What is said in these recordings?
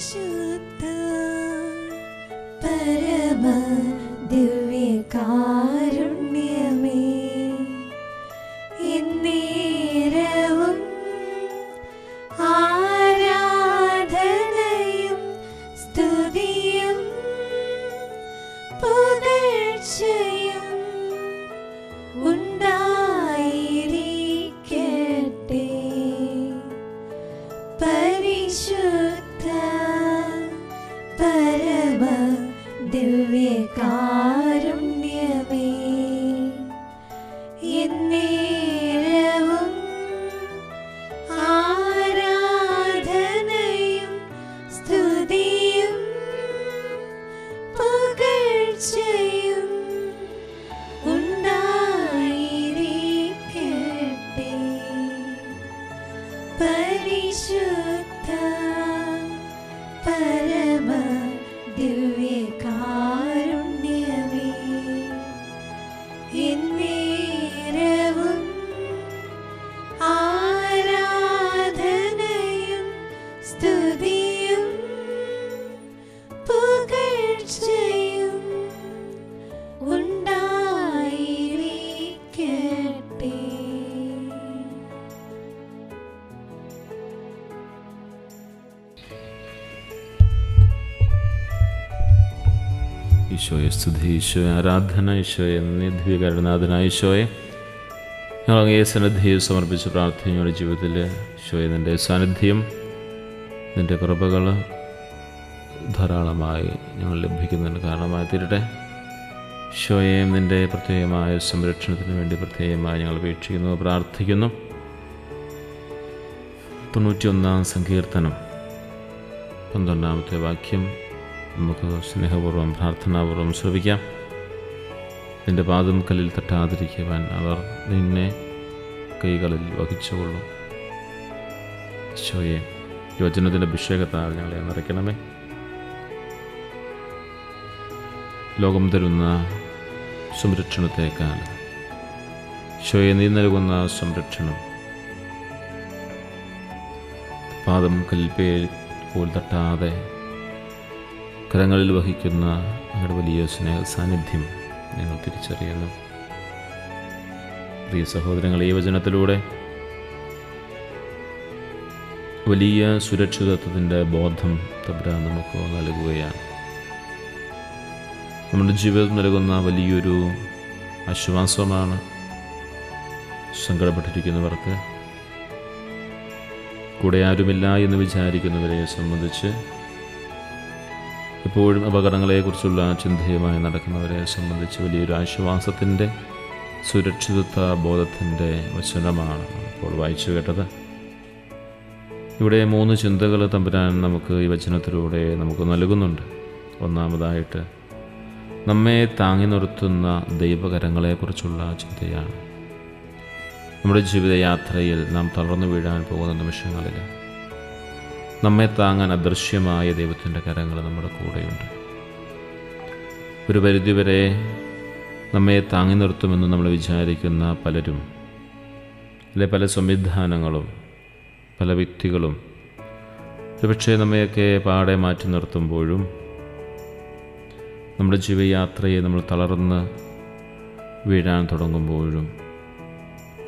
शुद्ध परम दिवे ഈശോയെ സ്തുതി ഈശോയെ ആരാധന ഈശോയെ നിധികരണനാഥനായ ഈശോയെ. ഞങ്ങൾ അങ്ങേ സന്നിധിയെ സമർപ്പിച്ച് പ്രാർത്ഥനയുടെ ജീവിതത്തിൽ ഈശോയെ നിന്റെ സാന്നിധ്യം നിന്റെ കൃപകൾ ധാരാളമായി ഞങ്ങൾ ലഭിക്കുന്നതിന് കാരണമായി തീരട്ടെ. ഈശോയെ നിന്റെ പ്രത്യേകമായ സംരക്ഷണത്തിന് വേണ്ടി പ്രത്യേകമായി ഞങ്ങൾ വീക്ഷിക്കുന്നു പ്രാർത്ഥിക്കുന്നു. തൊണ്ണൂറ്റിയൊന്നാം സങ്കീർത്തനം പന്ത്രണ്ടാമത്തെ വാക്യം. നമുക്ക് സ്നേഹപൂർവം പ്രാർത്ഥനാപൂർവം ശ്രവിക്കാം. നിന്റെ പാദം കല്ലിൽ തട്ടാതിരിക്കുവാൻ അവർ നിന്നെ കൈകളിൽ വഹിച്ചുകൊള്ളും. ഈശോയെ യുവജനത്തിന്റെ അഭിഷേകത്താൽ ഞങ്ങളെ നിറയ്ക്കണമേ. ലോകം തരുന്ന സംരക്ഷണത്തേക്കാൾ ഈശോയെ നീ നൽകുന്ന സംരക്ഷണം പാദം കൽപ്പേ പോൽ തട്ടാതെ കരങ്ങളിൽ വഹിക്കുന്ന അങ്ങയുടെ വലിയ സ്നേഹ സാന്നിധ്യം ഞങ്ങൾ തിരിച്ചറിയുന്നു. പ്രിയ സഹോദരങ്ങൾ ഈ വചനത്തിലൂടെ വലിയ സുരക്ഷിതത്വത്തിന്റെ ബോധം തബ്ര നമുക്ക് നൽകുകയാണ്. നമ്മുടെ ജീവിതം നൽകുന്ന വലിയൊരു ആശ്വാസമാണ് സങ്കടപ്പെട്ടിരിക്കുന്നവർക്ക്. കൂടെ ആരുമില്ല എന്ന് വിചാരിക്കുന്നവരെ സംബന്ധിച്ച് എപ്പോഴും അപകടങ്ങളെക്കുറിച്ചുള്ള ചിന്തയുമായി നടക്കുന്നവരെ സംബന്ധിച്ച് വലിയൊരു ആശ്വാസത്തിന്റെ സുരക്ഷിതത്വ ബോധത്തിന്റെ വചനമാണ് ഇപ്പോൾ വായിച്ചു കേട്ടത്. ഇവിടെ മൂന്ന് ചിന്തകൾ തമ്പുരാൻ നമുക്ക് ഈ വചനത്തിലൂടെ നമുക്ക് നൽകുന്നുണ്ട്. ഒന്നാമതായിട്ട് നമ്മെ താങ്ങി നിർത്തുന്ന ദൈവകരങ്ങളെക്കുറിച്ചുള്ള ചിന്തയാണ്. നമ്മുടെ ജീവിതയാത്രയിൽ നാം തളർന്നു വീഴാൻ പോകുന്ന നിമിഷങ്ങളിൽ നമ്മെ താങ്ങാൻ അദൃശ്യമായ ദൈവത്തിന്റെ കരങ്ങൾ നമ്മുടെ കൂടെയുണ്ട്. ഒരു പരിധിവരെ നമ്മെ താങ്ങി നിർത്തുമെന്ന് നമ്മൾ വിചാരിക്കുന്ന പലരും അല്ലെ പല സംവിധാനങ്ങളും പല വ്യക്തികളും ഒരുപക്ഷെ നമ്മയൊക്കെ പാടെ മാറ്റി നിർത്തുമ്പോഴും നമ്മുടെ ജീവിതയാത്രയെ നമ്മൾ തളർന്ന് വീഴാൻ തുടങ്ങുമ്പോഴും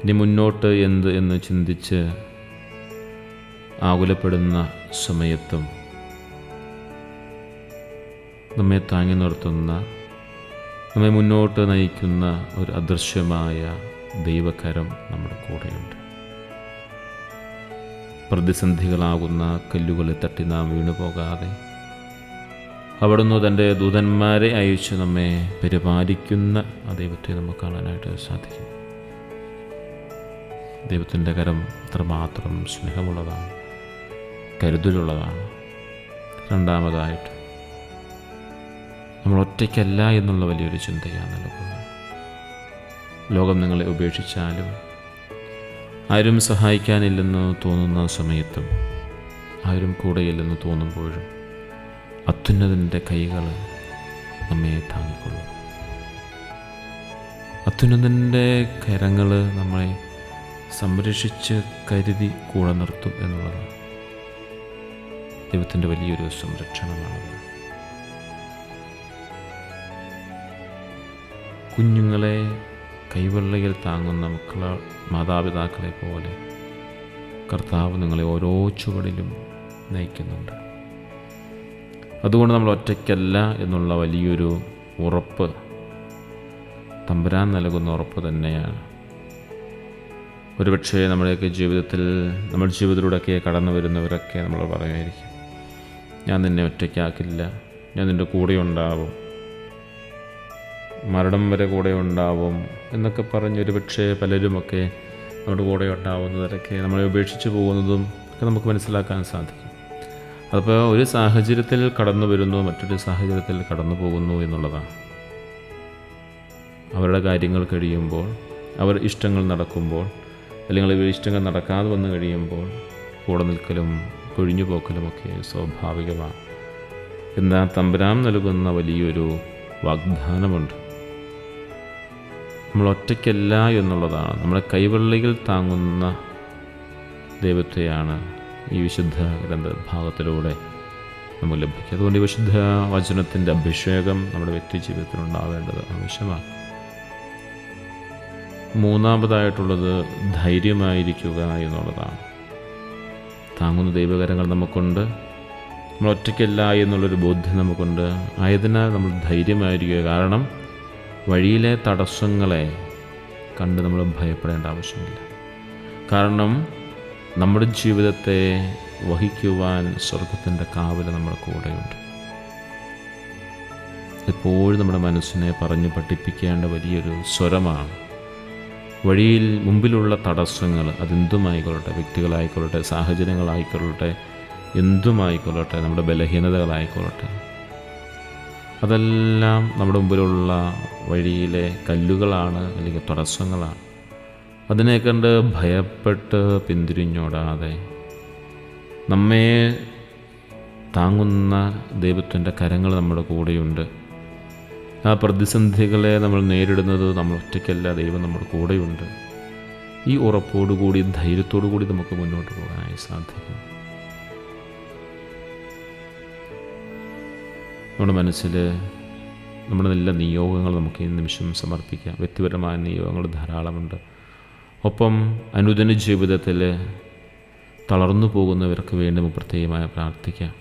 ഇനി മുന്നോട്ട് എന്ത് എന്ന് ചിന്തിച്ച് ആകുലപ്പെടുന്ന സമയത്തും നമ്മെ താങ്ങി നിർത്തുന്ന നമ്മെ മുന്നോട്ട് നയിക്കുന്ന ഒരു അദൃശ്യമായ ദൈവകരം നമ്മുടെ കൂടെയുണ്ട്. പ്രതിസന്ധികളാകുന്ന കല്ലുകളെ തട്ടി നാം വീണു പോകാതെ അവിടുന്ന് തന്റെ ദൂതന്മാരെ അയച്ച് നമ്മെ പരിപാലിക്കുന്ന ആ ദൈവത്തെ നമുക്ക് കാണാനായിട്ട് സാധിക്കും. ദൈവത്തിന്റെ കരം അത്രമാത്രം സ്നേഹമുള്ളതാണ്. കരുതലുള്ളതാണ്. രണ്ടാമതായിട്ട് നമ്മൾ ഒറ്റയ്ക്കല്ല എന്നുള്ള വലിയൊരു ചിന്തയാണ് നൽകുന്നത് ലോകം നിങ്ങളെ ഉപേക്ഷിച്ചാലും ആരും സഹായിക്കാനില്ലെന്ന് തോന്നുന്ന സമയത്തും ആരും കൂടെയില്ലെന്ന് തോന്നുമ്പോഴും അത്യുന്നതിന്റെ കൈകൾ നമ്മെ താങ്ങിക്കൊള്ളും. അത്യുന്നതിന്റെ കരങ്ങൾ നമ്മളെ സംരക്ഷിച്ച് കരുതി കൂടെ നിർത്തും എന്നുള്ളതാണ്. ദൈവത്തിന്റെ വലിയൊരു സംരക്ഷണമാണ് കുഞ്ഞുങ്ങളെ കൈവെള്ളയിൽ താങ്ങുന്ന മക്കള മാതാപിതാക്കളെ പോലെ കർത്താവ് നിങ്ങളെ ഓരോ ചുവടിലും നയിക്കുന്നുണ്ട്. അതുകൊണ്ട് നമ്മൾ ഒറ്റയ്ക്കല്ല എന്നുള്ള വലിയൊരു ഉറപ്പ് തമ്പുരാൻ നൽകുന്ന ഉറപ്പ് തന്നെയാണ്. ഒരുപക്ഷേ നമ്മുടെയൊക്കെ ജീവിതത്തിൽ നമ്മുടെ ജീവിതത്തിലൂടെയൊക്കെ കടന്നു വരുന്നവരൊക്കെ നമ്മൾ പറയുമായിരിക്കും ഞാൻ നിന്നെ ഒറ്റയ്ക്കാക്കില്ല. ഞാൻ നിന്റെ കൂടെ ഉണ്ടാവും. മരണം വരെ കൂടെ ഉണ്ടാവും എന്നൊക്കെ പറഞ്ഞ് ഒരുപക്ഷെ പലരുമൊക്കെ നമ്മുടെ കൂടെ ഉണ്ടാവുന്നവരൊക്കെ നമ്മളെ ഉപേക്ഷിച്ച് പോകുന്നതും ഒക്കെ നമുക്ക് മനസ്സിലാക്കാൻ സാധിക്കും. അതിപ്പോൾ ഒരു സാഹചര്യത്തിൽ കടന്നു വരുന്നു മറ്റൊരു സാഹചര്യത്തിൽ കടന്നു പോകുന്നു എന്നുള്ളതാണ്. അവരുടെ കാര്യങ്ങൾ കഴിയുമ്പോൾ അവർ ഇഷ്ടങ്ങൾ നടക്കുമ്പോൾ അല്ലെങ്കിൽ ഇവർ ഇഷ്ടങ്ങൾ നടക്കാതെ വന്നു കഴിയുമ്പോൾ കൂടെ നിൽക്കലും കൊഴിഞ്ഞു പോക്കലുമൊക്കെ സ്വാഭാവികമാണ് എന്നാൽ തമ്പുരാൻ നൽകുന്ന വലിയൊരു വാഗ്ദാനമുണ്ട്. നമ്മൾ ഒറ്റയ്ക്കല്ല എന്നുള്ളതാണ്. നമ്മുടെ കൈവെള്ളികൾ താങ്ങുന്ന ദൈവത്തെയാണ് ഈ വിശുദ്ധ ഗ്രന്ഥ ഭാഗത്തിലൂടെ നമുക്ക് ലഭിക്കുക. അതുകൊണ്ട് ഈ വിശുദ്ധ വചനത്തിന്റെ അഭിഷേകം നമ്മുടെ വ്യക്തി ജീവിതത്തിൽ ഉണ്ടാവേണ്ടത് ആവശ്യമാണ്. മൂന്നാമതായിട്ടുള്ളത് ധൈര്യമായിരിക്കുക എന്നുള്ളതാണ്. താങ്ങുന്ന ദൈവകരങ്ങൾ നമുക്കുണ്ട്. നമ്മൾ ഒറ്റയ്ക്കല്ല എന്നുള്ളൊരു ബോധ്യം നമുക്കുണ്ട്. ആയതിനാൽ നമ്മൾ ധൈര്യമായിരിക്കുക. കാരണം വഴിയിലെ തടസ്സങ്ങളെ കണ്ട് നമ്മൾ ഭയപ്പെടേണ്ട ആവശ്യമില്ല. കാരണം നമ്മുടെ ജീവിതത്തെ വഹിക്കുവാൻ സ്വർഗത്തിന്റെ കാവൽ നമ്മുടെ കൂടെയുണ്ട്. എപ്പോഴും നമ്മുടെ മനസ്സിനെ പറഞ്ഞ് പഠിപ്പിക്കേണ്ട വലിയൊരു സ്വരമാണ് വഴിയിൽ മുമ്പിലുള്ള തടസ്സങ്ങൾ അതെന്തുമായിക്കൊള്ളട്ടെ? വ്യക്തികളായിക്കൊള്ളട്ടെ സാഹചര്യങ്ങളായിക്കൊള്ളട്ടെ എന്തുമായിക്കൊള്ളട്ടെ നമ്മുടെ ബലഹീനതകളായിക്കൊള്ളട്ടെ? അതെല്ലാം നമ്മുടെ മുമ്പിലുള്ള വഴിയിലെ കല്ലുകളാണ് അല്ലെങ്കിൽ തടസ്സങ്ങളാണ്. അതിനെ കണ്ട് ഭയപ്പെട്ട് പിന്തിരിഞ്ഞോടാതെ നമ്മെ താങ്ങുന്ന ദൈവത്തിന്റെ കരങ്ങൾ നമ്മുടെ കൂടെയുണ്ട്. ആ പ്രതിസന്ധികളെ നമ്മൾ നേരിടുന്നത് നമ്മൾ ഒറ്റയ്ക്കല്ല. ദൈവം നമ്മുടെ കൂടെയുണ്ട്. ഈ ഉറപ്പോടുകൂടി ധൈര്യത്തോടു കൂടി നമുക്ക് മുന്നോട്ട് പോകാനായി സാധിക്കും. നമ്മുടെ മനസ്സിൽ നമ്മുടെ നല്ല നിയോഗങ്ങൾ നമുക്ക് ഈ നിമിഷം സമർപ്പിക്കാം. വ്യക്തിപരമായ നിയോഗങ്ങൾ ധാരാളമുണ്ട്. ഒപ്പം അനുദിന ജീവിതത്തിൽ തളർന്നു പോകുന്നവർക്ക് വേണ്ടി പ്രത്യേകമായി പ്രാർത്ഥിക്കാം.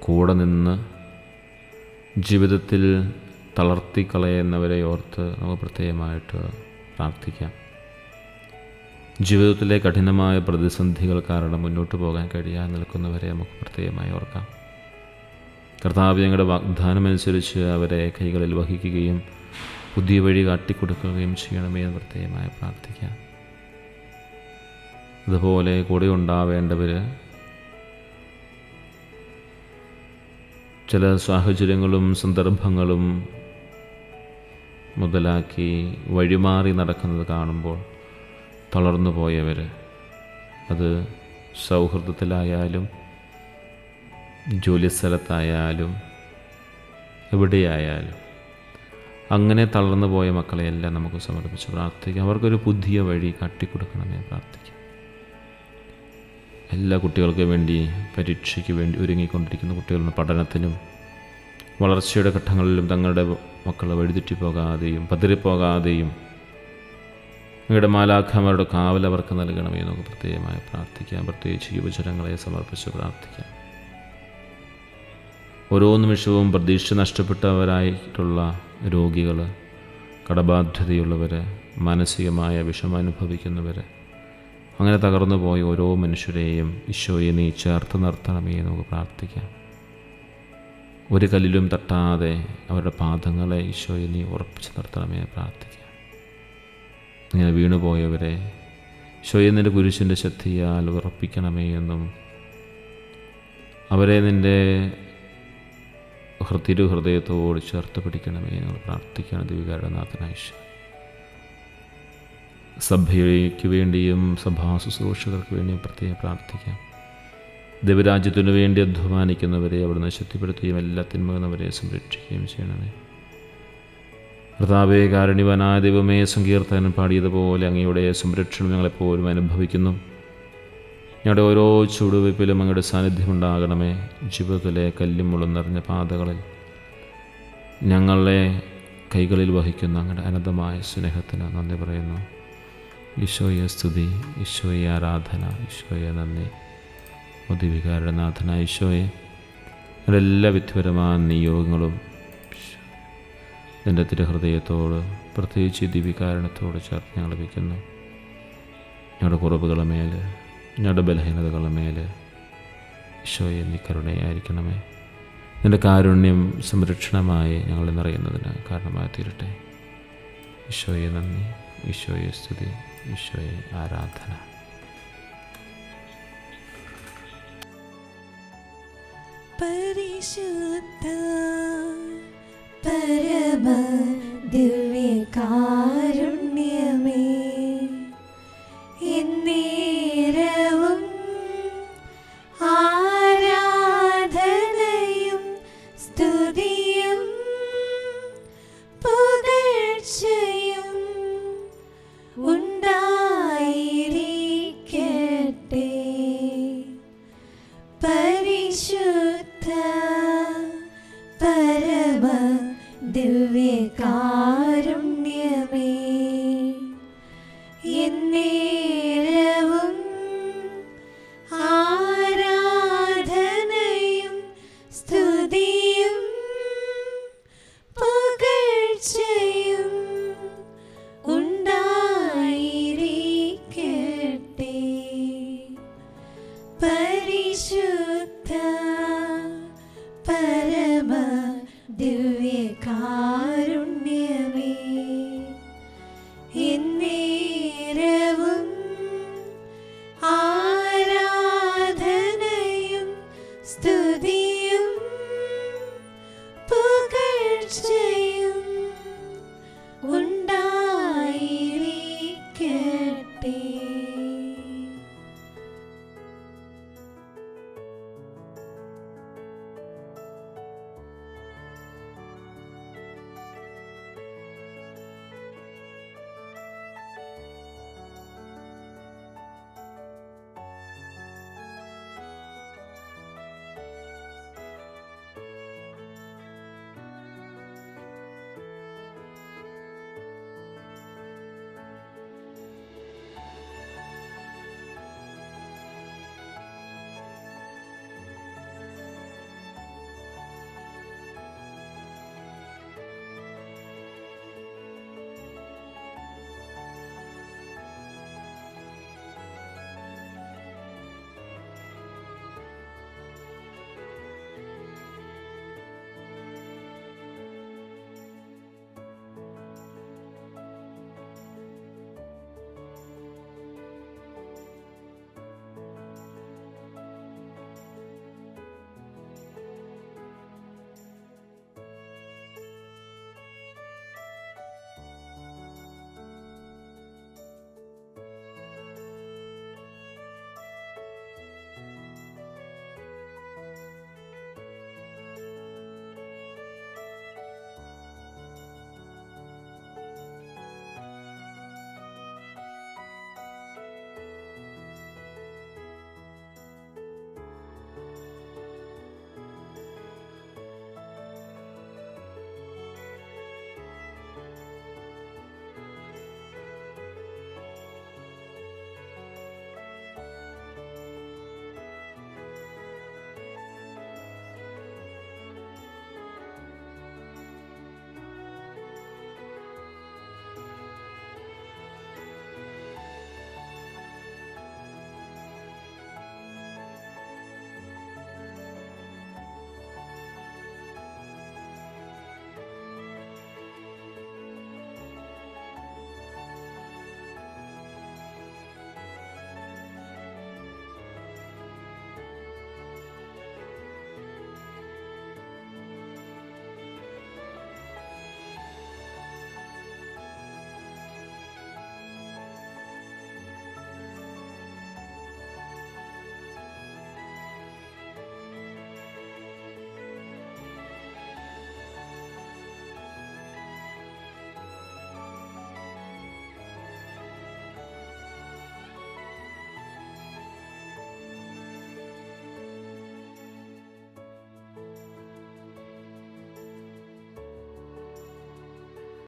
കൂടെ നിന്ന് ജീവിതത്തിൽ തളർത്തിക്കളയുന്നവരെ ഓർത്ത് നമുക്ക് പ്രത്യേകമായിട്ട് പ്രാർത്ഥിക്കാം. ജീവിതത്തിലെ കഠിനമായ പ്രതിസന്ധികൾ കാരണം മുന്നോട്ട് പോകാൻ കഴിയാൻ നിൽക്കുന്നവരെ നമുക്ക് പ്രത്യേകമായി ഓർക്കാം. കർത്താവ് ഞങ്ങളുടെ വാഗ്ദാനമനുസരിച്ച് അവരെ കൈകളിൽ വഹിക്കുകയും പുതിയ വഴി കാട്ടിക്കൊടുക്കുകയും ചെയ്യണമേ എന്ന് പ്രത്യേകമായി പ്രാർത്ഥിക്കാം. അതുപോലെ കൂടെ ഉണ്ടാവേണ്ടവർ ചില സാഹചര്യങ്ങളും സന്ദർഭങ്ങളും മുതലാക്കി വഴിമാറി നടക്കുന്നത് കാണുമ്പോൾ തളർന്നു പോയവർ അത് സൗഹൃദത്തിലായാലും ജോലിസ്ഥലത്തായാലും എവിടെയായാലും. അങ്ങനെ തളർന്നു പോയ മക്കളെയെല്ലാം നമുക്ക് സമർപ്പിച്ച് പ്രാർത്ഥിക്കാം. അവർക്കൊരു പുതിയ വഴി കാട്ടിക്കൊടുക്കണമേ പ്രാർത്ഥിക്കാം എല്ലാ കുട്ടികൾക്കും വേണ്ടി പരീക്ഷയ്ക്ക് വേണ്ടി ഒരുങ്ങിക്കൊണ്ടിരിക്കുന്ന കുട്ടികളുടെ പഠനത്തിനും വളർച്ചയുടെ ഘട്ടങ്ങളിലും തങ്ങളുടെ മക്കൾ വഴിതെറ്റിപ്പോകാതെയും പതിരിപ്പോകാതെയും നിങ്ങളുടെ മാലാഖമാരുടെ കാവൽ അവർക്ക് നൽകണമേ നമുക്ക് പ്രത്യേകമായി പ്രാർത്ഥിക്കാം. പ്രത്യേകിച്ച് യുവജനങ്ങളെ സമർപ്പിച്ച് പ്രാർത്ഥിക്കാം. ഓരോ നിമിഷവും പ്രതീക്ഷ നഷ്ടപ്പെട്ടവരായിട്ടുള്ള രോഗികൾ കടബാധ്യതയുള്ളവർ മാനസികമായ വിഷമം അനുഭവിക്കുന്നവർ അങ്ങനെ തകർന്നു പോയ ഓരോ മനുഷ്യരെയും ഈശോയെ നീ ചേർത്ത് നിർത്തണമേ നമുക്ക് പ്രാർത്ഥിക്കാം. ഒരു കല്ലിലും തട്ടാതെ അവരുടെ പാദങ്ങളെ ഈശോയെ നീ ഉറപ്പിച്ച് നിർത്തണമേ പ്രാർത്ഥിക്കാം. ഇങ്ങനെ വീണുപോയവരെ ഈശോയെ നിന്റെ കുരിശിന്റെ ശക്തിയാൽ ഉറപ്പിക്കണമേ എന്നും അവരെ നിന്റെ ഹൃതിരു ഹൃദയത്തോട് ചേർത്ത് പിടിക്കണമേ എന്ന് പ്രാർത്ഥിക്കണം ദിവികാരുടെ നാഥനായ ഈശോ. സഭയ്ക്ക് വേണ്ടിയും സഭാ ശുശ്രൂഷകർക്ക് വേണ്ടിയും പ്രത്യേകം പ്രാർത്ഥിക്കാം. ദൈവരാജ്യത്തിനു വേണ്ടി അധ്വാനിക്കുന്നവരെ അവിടുന്ന് ശക്തിപ്പെടുത്തുകയും എല്ലാ തിന്മകുന്നവരെ സംരക്ഷിക്കുകയും ചെയ്യണമേ. കർത്താവേ കാരുണ്യവനായ ദൈവമേ സങ്കീർത്തനം പാടിയതുപോലെ അങ്ങയുടെ സംരക്ഷണം ഞങ്ങളെപ്പോഴും അനുഭവിക്കുന്നു. ഞങ്ങളുടെ ഓരോ ചുവടുവയ്പ്പിലും അങ്ങയുടെ സാന്നിധ്യം ഉണ്ടാകണമേ ജീവിതത്തിലെ കല്ലും മുളും നിറഞ്ഞ പാതകളിൽ ഞങ്ങളെ കൈകളിൽ വഹിക്കുന്ന അങ്ങയുടെ അനന്തമായ സ്നേഹത്തിന് നന്ദി പറയുന്നു. ഈശോയെ സ്തുതി ഈശോയെ ആരാധന ഈശോയെ നന്ദി. നാഥന ഈശോയെ എല്ലാ വിധിപരമായ നിയോഗങ്ങളും നിന്റെ തിരുഹൃദയത്തോട് പ്രത്യേകിച്ച് ദിവികാരണത്തോട് ചേർത്ത് ഞങ്ങൾ വയ്ക്കുന്നു. ഞങ്ങളുടെ കുറവുകളുടെ മേൽ ഞങ്ങളുടെ ബലഹീനതകളുടെ മേൽ ഈശോയെ നീ കരുണയായിരിക്കണമേ. നിന്റെ കാരുണ്യം സംരക്ഷണമായി ഞങ്ങൾ നിറയുന്നതിന് കാരണമായി തീരട്ടെ ഈശോയെ നന്ദി ഈശോയെ സ്തുതി. ഈശോയെ ആരാധന. പരിശുദ്ധ പരമ